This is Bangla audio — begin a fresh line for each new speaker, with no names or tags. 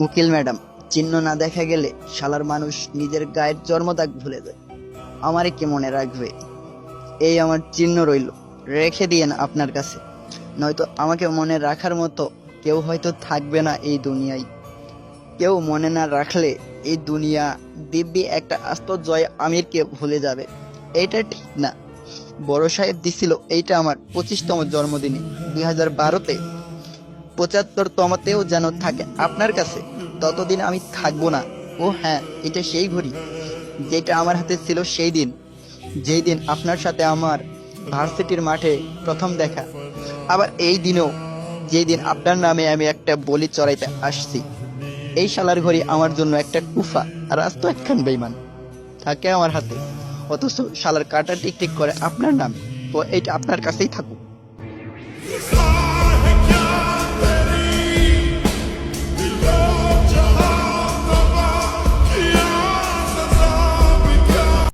উকিল ম্যাডাম, চিহ্ন না দেখা গেলে শালার মানুষ নিজের গায়ের জন্মদাগ ভুলে যায়। আমারে কি মনে রাখবে? এই আমার চিহ্ন রইল, রেখে দিয়েন আপনার কাছে। নয়তো আমাকে মনে রাখার মতো কেউ হয়তো থাকবে না এই দুনিয়ায়। কেউ মনে না রাখলে এই দুনিয়া দিব্যি একটা আস্ত জয় আমিরকে ভুলে যাবে। এটা ঠিক না। বড় সাহেব দিছিল এইটা আমার পঁচিশতম জন্মদিনে। দুই হাজার বারোতে পঁচাত্তর তমতেও যেন থাকে আপনার কাছে, ততদিন আমি থাকব না। ও হ্যাঁ এটা সেই ঘড়ি, যেটা আমার হাতে ছিল সেই দিন। যেই দিন আপনার সাথে আমার ভার্সিটির মাঠে প্রথম দেখা। আবার এই দিনেও, যেই দিন আপনার নামে আমি একটা বলি চড়াইতে আসছি। এই শালার ঘড়ি আমার জন্য একটা কুফা, আর আজ তো একখান বেইমান থাকে আমার হাতে, অথচ শালার কাটা টিক টিক করে আপনার নাম ও এইটা আপনার কাছেই থাকুক।